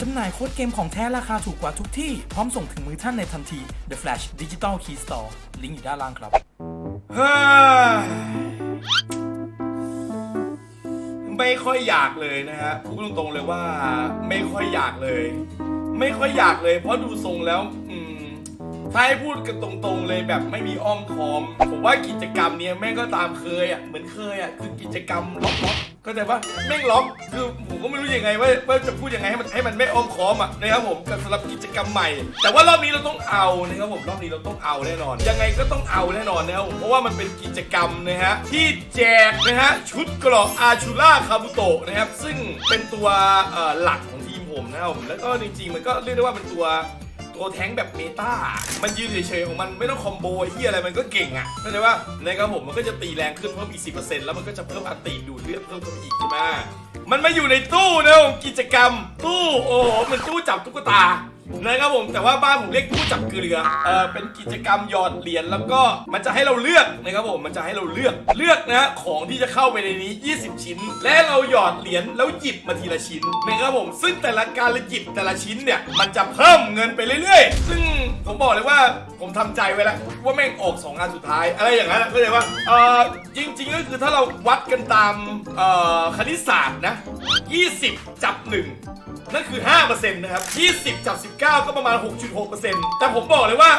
จำหน่ายโค้ดเกมของแท้ราคาถูกกว่าทุกที่ พร้อมส่งถึงมือท่านในทันที The Flash Digital Key Store ลิงก์อยู่ด้านล่างครับไม่ค่อยอยากเลยนะฮะพูดตรงๆเลยว่า ไม่ค่อยอยากเลย ไม่ค่อยอยากเลย เพราะดูทรงแล้ว ถ้าให้พูดกันตรงๆเลยแบบไม่มีอ้อมค้อม ผมว่ากิจกรรมเนี้ยแม่งก็ตามเคยอะเหมือนเคยอะคือกิจกรรมล็อกล็อกก็แต่ว่าแม่งล็อกคือผมก็ไม่รู้ยังไงว่าว่าจะพูดยังไงให้มันให้มันไม่อ้อมค้อมอะนะครับผมกับสำหรับกิจกรรมใหม่ แต่ว่ารอบนี้เราต้องเอานะครับผมรอบนี้เราต้องเอาแน่นอน ยังไงก็ต้องเอาแน่นอนนะครับผมเพราะว่ามันเป็นกิจกรรมนะฮะที่แจกนะฮะชุดกราะอาชูล่าคาบุโตะนะครับซึ่งเป็นตัวหลักของทีมผมนะครับผมแล้วก็จริงๆมันก็เรียกได้ว่าเป็นตัว ตัวแท้งแบบเมตามันยืนเฉยๆของมันไม่ต้องคอมโบที่อะไรมันก็เก่งอะเข้าใจว่านะครับผมมันก็จะตีแรงขึ้นเพิ่มอีกสิแล้วมันก็จะเพิ่มอัติดูดเลือดเพิ่มเข้าไปอีกใช่ไหมมันมาอยู่ในตู้นะกิจกรรม ตู้โอ้โหมันตู้จับตุ๊กตา นะครับผมแต่ว่าบ้านผมเรียกตู้จับเกลือเออเป็นกิจกรรมหยอดเหรียญแล้วก็มันจะให้เราเลือกนะครับผมมันจะให้เราเลือกเลือกนะของที่จะเข้าไปในนี้ 20 ชิ้น และเราหยอดเหรียญแล้วหยิบมาทีละชิ้นนะครับผมซึ่งแต่ละการละหยิบแต่ละชิ้นเนี่ยมันจะเพิ่มเงินไปเรื่อยๆ ซึ่งผมบอกเลยว่าผมทำใจไว้แล้วว่าแม่งออกสองงานสุดท้าย อะไรอย่างนั้นะเข้าใจว่าเออจริง ๆ ก็คือถ้าเราวัดกันตามเอ่อคณิตศาสตร์นะ20 จับห นั่นคือ 5%นะครับ 20 จาก 19 ก็ประมาณ 6.6%แต่ผมบอกเลยว่า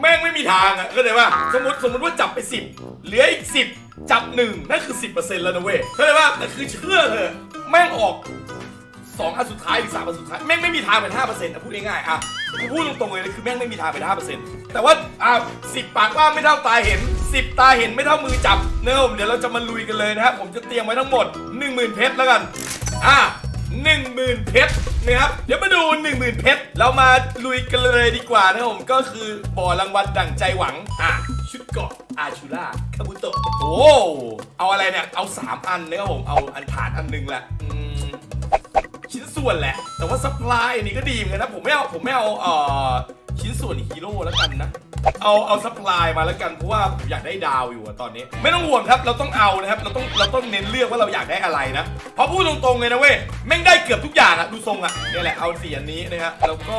แม่งไม่มีทางอะเข้าใจป่ะสมมติสมมติว่าจับไป 10 เหลืออีก 10 จับ 1 นั่นคือ 10%แล้วนะเว้ยเข้าใจป่ะแต่คือเชื่อเถอะแม่งออก 2 อันสุดท้ายหรือ3อันสุดท้าย แม่งไม่มีทางเป็น 5%นะพูดง่ายๆอะพูดตรงๆเลยคือแม่งไม่มีทางเป็น 5%แต่ว่าอะ10 ปากว่าไม่เท่าตาเห็น 10 ตาเห็นไม่เท่ามือจับเนิ่มเดี๋ยวเราจะมาลุยกันเลยนะครับผมจะเตรียมไว้ทั้งหมด 10,000เพชรแล้วกันอะ หนึ่งหมื่นเพชรนะครับ เดี๋ยวมาดูหนึ่งหมื่นเพชร เรามาลุยกันเลยดีกว่านะครับผมก็คือบ่อรางวัลดั่งใจหวัง อะ ชุดเกาะอาชูล่าคาบุโตะโอ้เอาอะไรเนี่ย เอา 3 อันนะครับผม เอาอันฐานอันหนึงแหละชิ้นส่วนแหละ แต่ว่าซัพพลายนนี้ก็ดีเหมือนกันนะ ผมไม่เอา ผมไม่เอาเอ่อชิ้นส่วนฮีโร่แล้วกันนะ เอาเอาซัพพลายมาแล้วกันเพราะว่าผมอยากได้ดาวอยู่อะตอนนี้ ไม่ต้องห่วงครับ เราต้องเอานะครับ เราต้องเราต้องเน้นเลือกว่าเราอยากได้อะไรนะเพราะพูดตรงๆเลยนะเว้ยแม่งได้เกือบทุกอย่างอะดูทรงอะนี่แหละเอาสีอันนี้นะฮะแล้วก็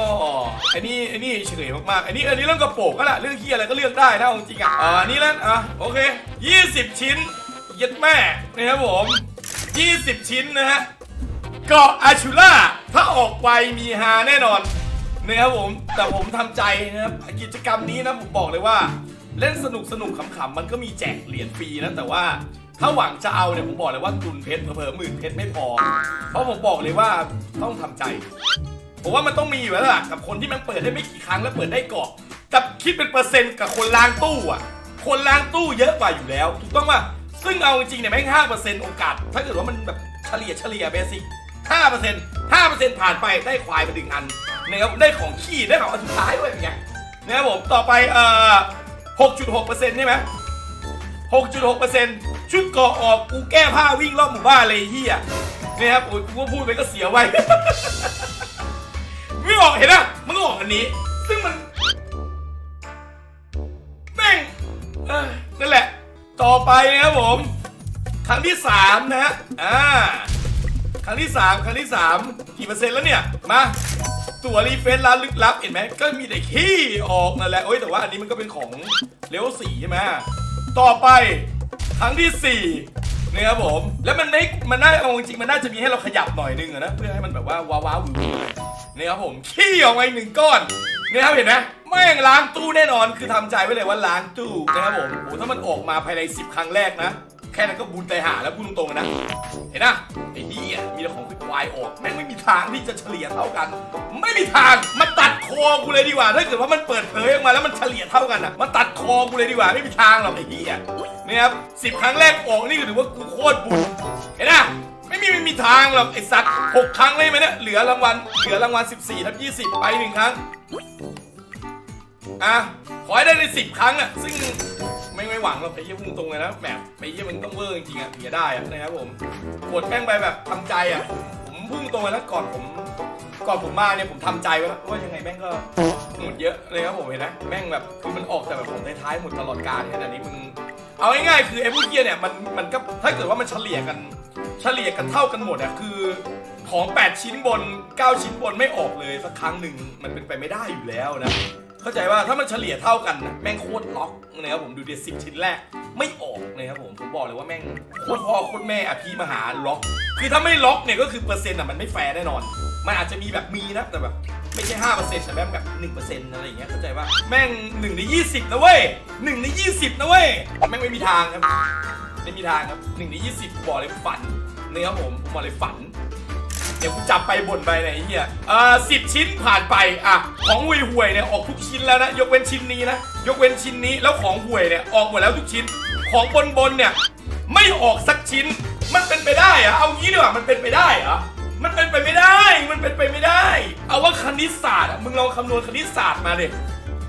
อันนี้อันนี้เฉยมากๆอันนี้อันนี้เรื่องกระโปงก็แหละเรื่องที่อะไรก็เลือกได้นะเอาจริงอะอ่านนี้แล้วอะโอเค 20 ชิ้นเย็ดแม่นะครับผม 20 ชิ้นนะฮะเกาะอาชูล่าถ้าออกไปมีฮาแน่นอน นะครับผมแต่ผมทำใจนะครับกิจกรรมนี้นะผมบอกเลยว่า เล่นสนุกสนุกขำๆมันก็มีแจกเหรียญฟรีนะแต่ว่าถ้าหวังจะเอาเนี่ยผมบอกเลยว่าตุนเพชรเผลอๆหมื่นเพชรไม่พอ เพราะผมบอกเลยว่าต้องทำใจผมว่ามันต้องมีอยู่แล้วล่ะกับคนที่มันเปิดได้ไม่กี่ครั้งแล้วเปิดได้เกาะกับคิดเป็นเปอร์เซ็นต์กับคนล้างตู้อะ คนล้างตู้เยอะกว่าอยู่แล้ว ถูกต้องป่ะซึ่งเอาจริงๆเนี่ยแม่งห้าเปอร์เซ็นต์โอกาส ถ้าเกิดว่ามันแบบเฉลี่ยเฉลี่ยเบสิกห้าเปอร์เซ็นต์ห้าเปอร์เซ็นต์ผ่านไปได้ควายมาดึงอัน นะครับได้ของขี้ได้ของอันสุดท้ายด้วยอย่างเงี้ยนะครับผมต่อไปเอ่อหกจุดหกเปอร์เซ็นต์ใช่ไหมหกจุดหกเปอร์เซ็นต์ชุดเกาะออกกูแก้ผ้าวิ่งรอบหมู่บ้านเลยไอ้เฮียนะครับโอ้ยกูก็พูดไปก็เสียไว้ ไม่ออกเห็นปะมันก็ออกอันนี้ ซึ่งมัน แม่งเอ้ยนั่นแหละ ต่อไปนะครับผม ครั้งที่สามนะฮะอ่า ครั้งที่สามครั้งที่สามกี่เปอร์เซ็นต์แล้วเนี่ย มา ตัวรีเฟซร้านลึกลับเห็นไหมก็มีแต่ขี้ออกนั่นแหละโอ้ยแต่ว่าอันนี้มันก็เป็นของเลเวลสี่ใช่ไหมต่อไปครั้งที่สี่นะครับผม แล้วมันไม่มันน่าเอาจริงมันน่าจะมีให้เราขยับหน่อยนึงนะเพื่อให้มันแบบว่าว้าวว้าววิววิวนะครับผมขี้ออกมาอีกหนึ่งก้อนนะครับเห็นไหมแม่งล้างตู้แน่นอนคือทำใจไว้เลยว่าล้างตู้นะครับผมโอ้ถ้ามันออกมาภายใน 10 ครั้งแรกนะ แค่นั้นก็บุญใจหาแล้วพูดตรงๆนะ เห็นนะไอ้นี่อะมีแต่ของควายออกแม่งไม่มีทางที่จะเฉลี่ยเท่ากัน ไม่มีทางมันตัดคอกูเลยดีกว่า ถ้าเกิดว่ามันเปิดเผยออกมาแล้วมันเฉลี่ยเท่ากันอะมันตัดคอกูเลยดีกว่าไม่มีทางหรอกไอ้นี่อะนี่ครับสิบครั้งแรกออกนี่ก็ถือว่ากูโคตรบุญเห็นนะไม่มีไม่มีทางหรอกไอ้สัตว์หกครั้งเลยไหมเนี่ยเหลือรางวัลเหลือรางวัล14ทับ20ไปหนึ่งครั้งอะขอให้ได้ในสิบครั้งอะซึ่ง ไม่ไม่หวังหรอกไอ้เหี้ยพุ่งตรงเลยนะแบบไอ้เหี้ยมันต้องเวอร์จริงๆอะถึงจะได้อะนะครับผมกดแม่งไปแบบทำใจอะผมพุ่งตรงเลยแล้วก่อนผมก่อนผมมาเนี่ยผมทำใจไว้แล้วว่ายังไงแม่งก็หมดเยอะเลยครับผมเห็นนะแม่งแบบคือมันออกแต่แบบของท้ายๆหมดตลอดการขนาดนี้มึงเอาง่ายๆคือไอ้พวกเหี้ยเนี่ยมันมันก็ถ้าเกิดว่ามันเฉลี่ยกัน เฉลี่ยกันเท่ากันหมดอะคือของ 8 ชิ้นบน 9 ชิ้นบนไม่ออกเลยสักครั้งหนึ่งมันเป็นไปไม่ได้อยู่แล้วนะ เข้าใจว่าถ้ามันเฉลี่ยเท่ากันนะแม่งโคตรล็อกนะครับผมดูเดียสิบชิ้นแรก ไม่ออกนะครับผมผมบอกเลยว่าแม่งโคตรพ่อโคตรแม่อภิมหาล็อก คือถ้าไม่ล็อกเนี่ยก็คือเปอร์เซ็นต์อะมันไม่แฟร์แน่นอน มันอาจจะมีแบบมีนะแต่แบบไม่ใช่ห้าเปอร์เซ็นต์แต่แบบแบบหนึ่งเปอร์เซ็นต์อะไรอย่างเงี้ยเข้าใจว่าแม่งหนึ่งในยี่สิบนะเว้ยหนึ่งในยี่สิบนะเว้ยแม่งไม่มีทางครับไม่มีทางครับหนึ่งในยี่สิบบอกเลยฝันนะครับผมผมบอกเลยฝัน ดี๋ยวกูจับไปบ่นไปไหนยไอ้เฮียเอ่อสิบชิ้นผ่านไปอะของห่วยห่วยๆเนี่ยออกทุกชิ้นแล้วนะยกเว้นชิ้นนี้นะยกเว้นชิ้นนี้แล้วของห่วยเนี่ยออกหมดแล้วทุกชิ้น ของบนบนเนี่ยไม่ออกสักชิ้น มันเป็นไปได้อะเอางี้ดีกว่ามันเป็นไปได้เหรอมันเป็นไปไม่ได้ มันเป็นไปไม่ได้ เอาว่าคณิตศาสตร์อะมึงลองคำนวณคณิตศาสตร์มาดิ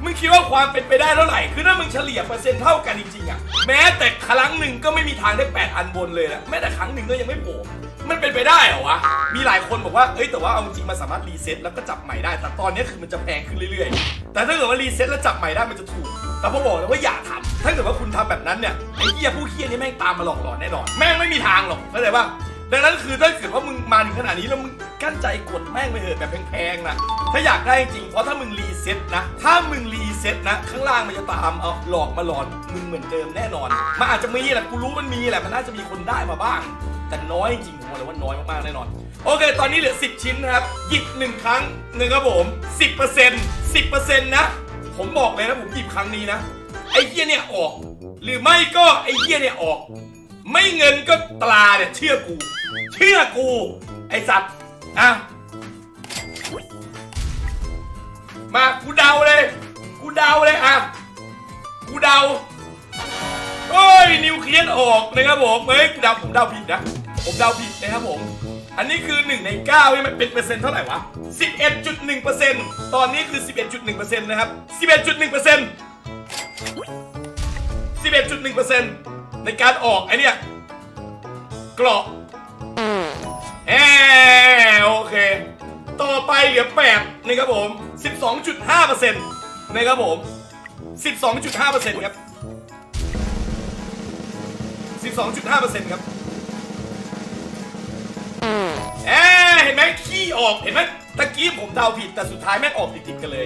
มึงคิดว่าความเป็นไปได้เท่าไหร่ คือถ้ามึงเฉลี่ยเปอร์เซ็นต์เท่ากันจริงๆอะแม้แต่ครั้งหนึ่งก็ไม่มีทางได้ 8 อันบนเลยนะแม้แต่ครั้งหนึ่งก็ยังไม่โผล่ มันเป็นไปได้เหรอวะ มีหลายคนบอกว่า เอ้ยแต่ว่าเอาจริงมันสามารถรีเซ็ตแล้วก็จับใหม่ได้ แต่ตอนนี้คือมันจะแพงขึ้นเรื่อยๆ แต่ถ้าเกิดว่ารีเซ็ตแล้วจับใหม่ได้มันจะถูก แต่พอบอกเลยว่าอย่าทำถ้าเกิดว่าคุณทำแบบนั้นเนี่ยไอ้เหี้ยผู้เหี้ยนี่แม่งตามมาหลอกหลอนแน่นอน แม่งไม่มีทางหรอกเข้าใจปะดังนั้นคือถ้าเกิดว่ามึงมาถึงขนาดนี้แล้วมึงกั้นใจกดแม่งไปเถอะแบบแพงๆนะถ้าอยากได้จริงเพราะถ้ามึงรีเซ็ตนะ ถ้ามึงรีเซ็ตนะ ข้างล่างมันจะตามเอาหลอกมาหลอนมึงเหมือนเดิมแน่นอน มันอาจจะมีแหละกูรู้มันมีแหละมันน่าจะมีคนได้มาบ้าง แต่น้อยจริงผมบอกเลยว่าน้อยมากๆแน่นอน โอเค ตอนนี้เหลือ 10 ชิ้นนะครับ หยิบหนึ่งครั้งหนึ่งครับผม 10% 10%นะ ผมบอกเลยนะผมหยิบครั้งนี้นะ ไอ้เหี้ยเนี่ยออก หรือไม่ก็ไอ้เหี้ยเนี่ยออก ไม่เงินก็ตราเนี่ยเชื่อกู เชื่อกู ไอ้สัตว์ อะ มากูเดาเลย กูเดาเลยอะ กูเดา โอ้ยนิวเคลียสออกนะครับผมเฮ้ยเดาผมเดาผิดนะ ผมเดาผิดนะครับผม อันนี้คือ 1 ใน9ที่มันเป็นเปอร์เซ็นต์เท่าไหร่วะ 11.1%ตอนนี้คือ 11.1%นะครับ 11.1% 11.1%ในการออกไอเนี่ยกรอกแอโอเค ต่อไปเหลือ8นะครับผม 12.5%นะครับผม 12.5%ครับ 12.5%ครับแอเห็นไหมขี้ออกเห็นไหมตะกี้ผมเดาผิดแต่สุดท้ายแม่งออกติดๆกันเลย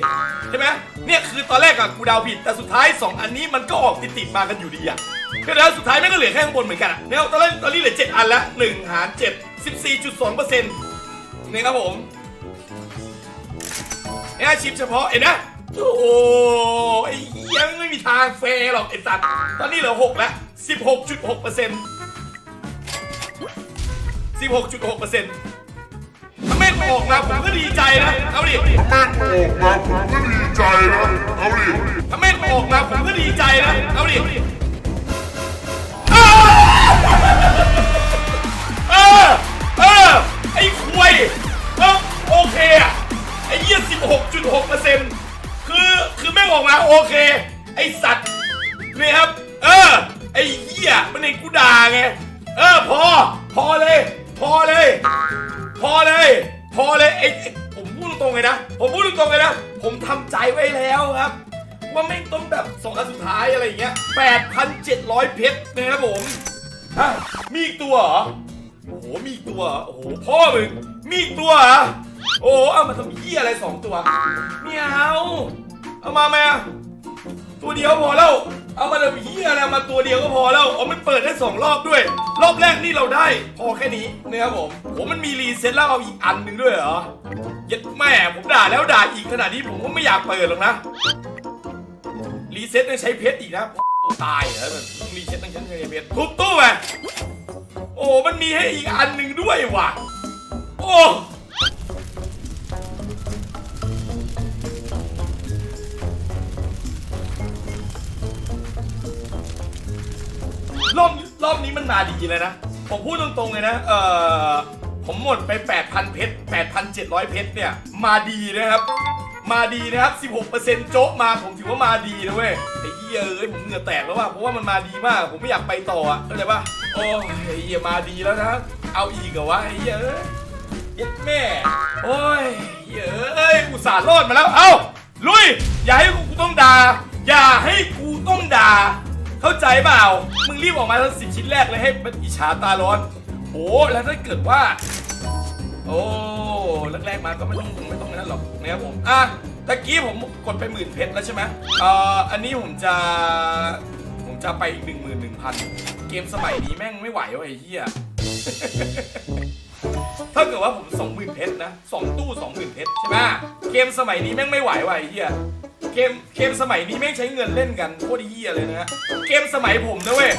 ใช่ไหมเนี่ยคือตอนแรกอะกูเดาผิดแต่สุดท้าย 2 อันนี้มันก็ออกติดๆมากันอยู่ดีอะก็แล้วสุดท้ายแม่งก็เหลือแค่ข้างบนเหมือนกันอะเนี่ยตอนแรกตอนนี้เหลือ7อันล้ว1หาร7 14.2%นี่ครับผมเนี่ยชิปเฉพาะเห็นนะโอ้โอ้เหี้ยังไม่มีทางเฟร์หรอกไอ้สัตว์ตอนนี้เหลือ6แล้ว 16.6เปอร์เซ็นต์16.6เปอร์เซ็นต์ถ้าแม่งออกมาผมก็ดีใจนะ เอาดิแม่งออกมาผมก็ดีใจนะ เอาดิถ้าแม่งออกมาผมก็ดีใจนะ เอาดิอ้าวเออ เออ ไอ้ควยเออโอเคอะไอ้เหี้ย16.6เปอร์เซ็นต์คือ คือแม่ออกมาโอเค ไอ้สัตว์นี่ครับ เออ ไอ้เหี้ยมันเองกูด่าไง เออพอ พอเลย พอเลย พอเลย พอเลยไอ้ผมพูดตรงๆเลยนะ ผมพูดตรงๆเลยนะ ผมทำใจไว้แล้วครับ ว่าไม่ต้องแบบสองอันสุดท้ายอะไรอย่างเงี้ย8,700 เพชรนะครับผมฮะมีอีกตัวเหรอ โอ้โห มีอีกตัวเหรอโอ้โห พ่อมึง มีอีกตัวเหรอ โอ้โหเอามาทำเหี้ยอะไรสองตัวไม่เอาเอามาไหมอะตัวเดียวพอแล้ว เอามาทำเหี้ยอะไรมาตัวเดียวก็พอแล้วอ๋อมันเปิดได้สองรอบด้วย รอบแรกนี่เราได้ พอแค่นี้นะครับผมโอ้มันมีรีเซ็ตแล้วเอาอีกอันหนึ่งด้วยเหรอเย็ดแม่ผมด่าแล้วด่าอีกขนาดนี้ผมก็ไม่อยากเปิดหรอกนะรีเซ็ตต้องใช้เพชรอีกนะตายเหรอมันรีเซ็ตต้องใช้เพชรทุบตู้ไปโอ้มันมีให้อีกอันหนึ่งด้วยว่ะโอ้ รอบรอบนี้มันมาดีเลยนะ ผมพูดตรงๆเลยนะ เอ่อผมหมดไป 8,000 เพชร 8,700 เพชรเนี่ย มาดีนะครับ มาดีนะครับ 16%โจ๊ะมา ผมถือว่ามาดีนะเว้ย ไอ้เหี้ยเอ้ย ผมเหงื่อแตกแล้วว่ะ เพราะว่ามันมาดีมาก ผมไม่อยากไปต่ออะเข้าใจปะโอ้ยไอ้เหี้ยมาดีแล้วนะ เอาอีกเหรอวะไอ้เหี้ยเอ้ยย็ดแม่ โอ้ยเหี้ยเอ้ยอุตส่าห์รอดมาแล้ว เอ้า ลุย อย่าให้กูต้องด่า อย่าให้กูต้องด่า เข้าใจเปล่า มึงรีบออกมาทั้งสิชิ้นแรกเลยให้มันอิจฉาตาร้อน โอ้แล้วถ้าเกิดว่าโโอ้แรกๆมาก็ไม่ต้องไม่ต้องนั่นหรอกนะครับผมอะตะกี้ผมกดไปหมื่นเพชรแล้วใช่ไหมเอ่ออันนี้ผมจะผมจะไปอีกหนึ่งหมื่นหนึ่งพันเกมสมัยนี้แม่งไม่ไหวว่ะไอ้เหี้ย ถ้าเกิดว่าผมสองหมื่นเพชรนะสองตู้สองหมื่นเพชรใช่ไหมเกมสมัยนี้แม่งไม่ไหวว่ะไอ้เหี้ยเกมเกมสมัยนี้แม่งใช้เงินเล่นกันโคตรเหี้ยเลยนะเกมสมัยผมนะเว้ย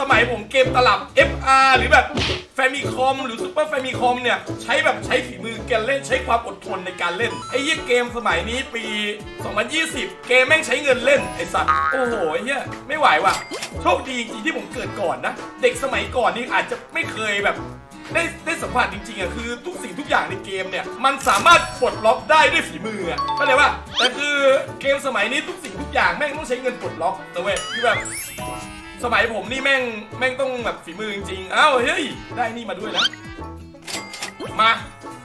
สมัยผมเกมตลับ FR หรือแบบแฟมิคอมหรือซูเปอร์แฟมิคอมเนี่ย ใช้แบบใช้ฝีมือการเล่นใช้ความอดทนในการเล่น ไอ้เหี้ยเกมสมัยนี้ปี 2020 เกมแม่งใช้เงินเล่น ไอ้สัตว์โอ้โหไอ้เหี้ยไม่ไหวว่ะ โชคดีจริงที่ผมเกิดก่อนนะ เด็กสมัยก่อนนี่อาจจะไม่เคยแบบ ได้ได้สัมผัสจริงๆอะคือทุกสิ่งทุกอย่างในเกมเนี่ยมันสามารถปลดล็อกได้ด้วยฝีมืออะเข้าใจป่ะแต่คือเกมสมัยนี้ทุกสิ่งทุกอย่างแม่งต้องใช้เงินปลดล็อกนะเว้ยคือแบบสมัยผมนี่แม่งแม่งต้องแบบฝีมือจริงๆอ้าวเฮ้ยได้นี่มาด้วยนะมา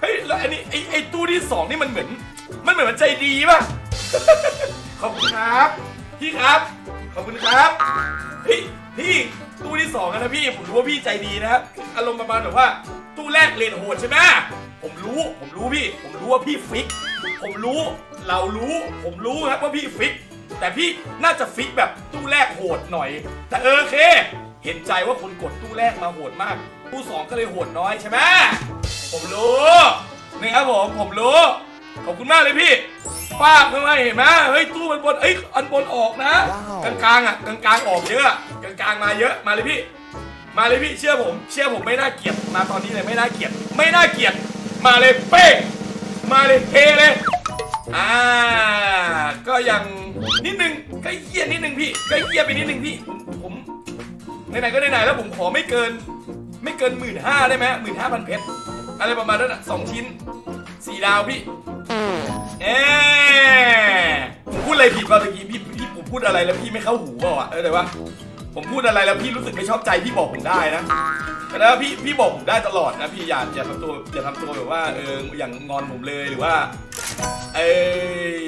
เฮ้ยแล้วอันนี้ไอไอตู้ที่สองนี่มันเหมือนมันเหมือนมันใจดีป่ะ ขอบคุณครับ พี่ครับ ขอบคุณครับพี่ พี่ตู้ที่สองอะนะพี่ผมรู้ว่าพี่ใจดีนะครับอารมณ์ประมาณแบบว่า ตู้แรกเลนโหดใช่ไหมผมรู้ผมรู้พี่ ผมรู้ว่าพี่ฟิก ผมรู้เรารู้ ผมรู้ครับว่าพี่ฟิก แต่พี่น่าจะฟิกแบบตู้แรกโหดหน่อย แต่เออโอเค เห็นใจว่าคนกดตู้แรกมาโหดมาก ตู้สองก็เลยโหดน้อยใช่ไหมผมรู้นี่ครับผมผมรู้ขอบคุณมากเลยพี่ป้าบข้างในเห็นไหมเฮ้ยตู้มันบนเอ้ยอันบนออกนะ กลางๆอะกลางๆออกเยอะ กลางมาเยอะมาเลยพี่ มาเลยพี่เชื่อผม เชื่อผมไม่น่าเกลียดมาตอนนี้เลยไม่น่าเกลียดไม่น่าเกลียดมาเลยเป้งมาเลยเทเลยอ่าก็ยังนิดนึงก็เยียนิดนึงพี่ก็เยียไปนิดนึงพี่ผมไหนๆก็ไหนๆแล้วผมขอไม่เกิน ไม่เกินหมื่นห้าได้ไหมหมื่นห้าพันเพชรอะไรประมาณนั้นอะสองชิ้นสี่ดาวพี่เอ๊ผมพูดอะไรผิดป่ะเมื่อกี้พี่พี่ผมพูดอะไรแล้วพี่ไม่เข้าหูเปล่าอะเออแต่ว่า ผมพูดอะไรแล้วพี่รู้สึกไม่ชอบใจพี่บอกผมได้นะแต่ว่าพี่พี่บอกผมได้ตลอดนะพี่อย่าอย่าทำตัวอย่าทำตัวแบบว่าเอออย่างงอนผมเลยหรือว่า เอ้ย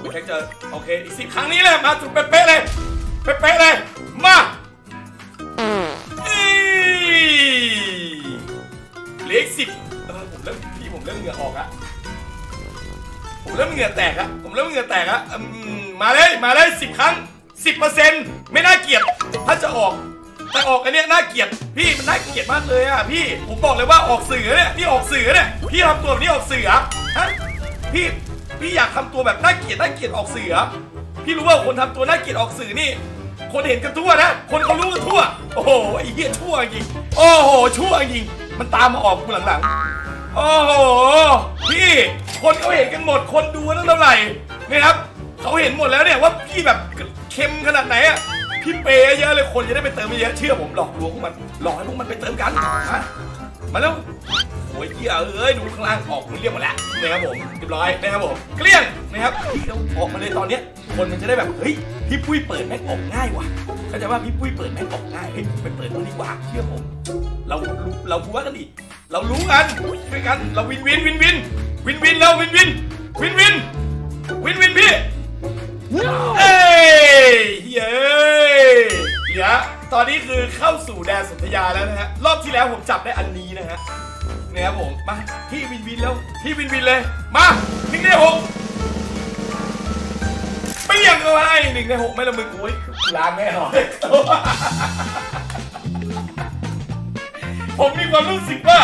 ผมแค่จะโอเคอีกสิบครั้งนี้เลยมาจุดเป๊ะเลยเป๊ะเลยมาเอ้ยเลืออีกสิบเออผมเริ่มพี่ผมเริ่มเหงื่อออกอะผมเริ่มเหงื่อแตกอะผมเริ่มเหงื่อแตกอะมาเลยมาเลยสิบครั้ง สิบเปอร์เซ็นต์ไม่น่าเกลียดถ้าจะออก แต่ออกอันเนี้ยน่าเกลียดพี่มันน่าเกลียดมากเลยอะพี่ผมบอกเลยว่าออกสื่อเนี่ยพี่ออกสื่อเนี่ยพี่ทำตัวแบบนี้ออกสื่อเหรอฮะพี่พี่อยากทำตัวแบบน่าเกลียดน่าเกลียดออกสื่อพี่รู้ว่าคนทำตัวน่าเกลียดออกสื่อนี่ คนเห็นกันทั่วนะคนเขารู้กันทั่ว โอ้โหไอ้เหี้ยชั่วจริงโอ้โหชั่วจริงมันตามมาออกกูหลังๆโอ้โหพี่ คนเขาเห็นกันหมดคนดูนั่นเท่าไหร่นะครับเขาเห็นหมดแล้วเนี่ยว่าพี่แบบ เค็มขนาดไหนอะพี่เปย์เยอะเลยคนจะได้ไปเติมเยอะเชื่อผมหลอกลวงพวกมันหลอกให้พวกมันไปเติมกันฮะมาแล้วโอ้ยเหี้ยเอ้ยดูข้างล่างออกมันเรียบหมดแล้วนะครับผมเรียบร้อยนะครับผมเกลี้ยงนะครับพี่เราออกมาเลยตอนเนี้ยคนมันจะได้แบบเฮ้ยพี่ปุ้ยเปิดแม็กออกง่ายว่ะเข้าใจว่าพี่ปุ้ยเปิดแม็กออกง่ายเฮ้ยไปเปิดมันดีกว่าเชื่อผม เรารู้เราพูดว่ากันดิเรารู้กันช่วยกันเราวินวินวินวินวินวินเราวินวินวินวินวินวินพี่ ตอนนี้คือเข้าสู่แดนสนธยาแล้วนะฮะ รอบที่แล้วผมจับได้อันนี้นะฮะเนี่ยครับผม มาพี่วินวินแล้วพี่วินวินเลย มาหนึ่งในหกเปี้ยงเข้าให้หนึ่งในหกไม่ละมึงโอ้ยล้างแน่นอนผมมีความรู้สึกว่า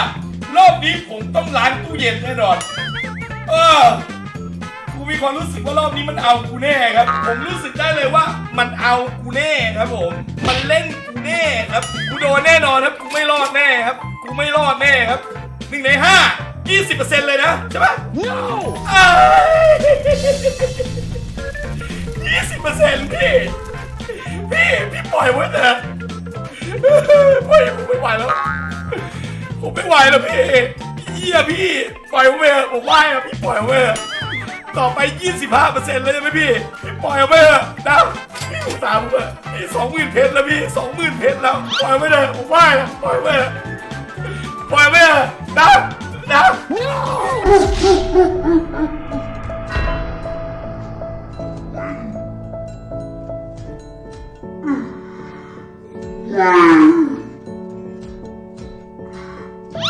รอบนี้ผมต้องล้างตู้เย็นแน่นอน เออ มีความรู้สึกว่ารอบนี้มันเอากูแน่ครับ ผมรู้สึกได้เลยว่ามันเอากูแน่ครับผม มันเล่นกูแน่ครับ กูโดนแน่นอนครับ กูไม่รอดแน่ครับ กูไม่รอดแน่ครับหนึ่งในห้ายี่สิบเปอร์เซ็นต์เลยนะใช่ปะ no ยี่สิบเปอร์เซ็นต์พี่ พี่ พี่ปล่อยไว้เถอะปล่อยผมไม่ไหวแล้ว ผมไม่ไหวแล้วพี่เยี่ยพี่ปล่อยผมไปเถอะผมไหวอะพี่ปล่อยผมไปเถอะ ต่อไป 25%แล้วใช่ไหมพี่พี่ปล่อยเอาไปเถอะนะพี่สามเถอะสองหมื่นเพชรแล้วพี่สองหมื่นเพชรแล้วปล่อยไปเถอะผมไหวนะปล่อยไปเถอะปล่อยไปเถอะนะนะ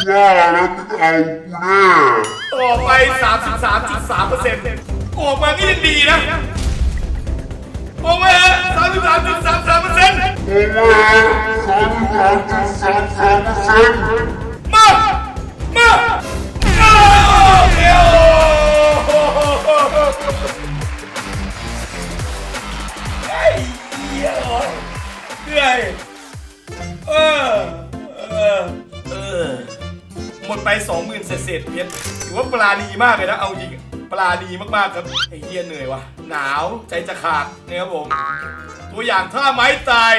ว่าแล้วมึงเอาเอากูแน่ ต่อไป 33.3%ออกมาก็ยังดีนะออกมา33.33%ผมว่าสามสิบสามจุดสามสามเปอร์เซ็นต์มา มาโอเคโอ้ไอ้เหี้ยเหนื่อยเออ เออ เออ หมดไปสองหมื่นเศษๆเพชรถือ ว่าปลาดีมากเลยนะ เอาจริงปลาดีมากๆครับไอ้เฮียเหนื่อยวะหนาวใจจะขาดเนี่ยครับผม ตัวอย่างท่าไม้ตาย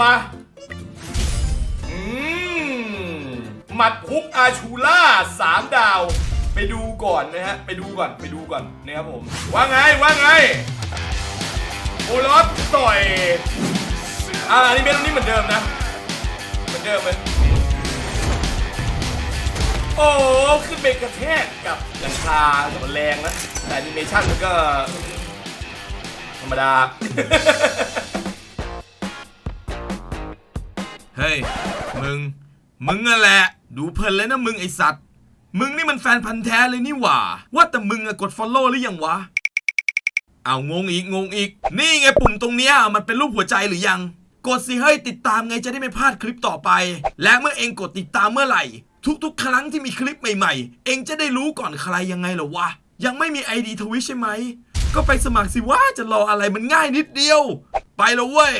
มาอืมหมัดพุกอาชูล่าสามดาว ไปดูก่อนนะฮะ ไปดูก่อนไปดูก่อนนะครับผม ว่าไงว่าไงโอรสต่อยอ่าอันนี้เป็นอันนี้เหมือนเดิมนะ เหมือนเดิมเลย โอ้ขึ้นไปกระแทกกับหลังคาสมันแรงนะ แต่แอนิเมชั่นมันก็ ธรรมดา เฮ้ย มึง มึงนั่นแหละ ดูเพลินเลยนะมึงไอสัตว์ มึงนี่มันแฟนพันธ์แท้เลยนี่หว่า ว่าแต่มึงอะกด follow หรือยังวะ เอางงอีกงงอีก นี่ไงปุ่มตรงเนี้ยมันเป็นรูปหัวใจหรือยัง กดสิเฮ้ยติดตามไงจะได้ไม่พลาดคลิปต่อไป และเมื่อเองกดติดตามเมื่อไหร่ ทุกๆ ครั้งที่มีคลิปใหม่ๆ เองจะได้รู้ก่อนใครยังไงเหรอวะ ยังไม่มีไอดีทวิชใช่ไหม ก็ไปสมัครสิว่าจะรออะไรมันง่ายนิดเดียว ไปแล้วเว้ย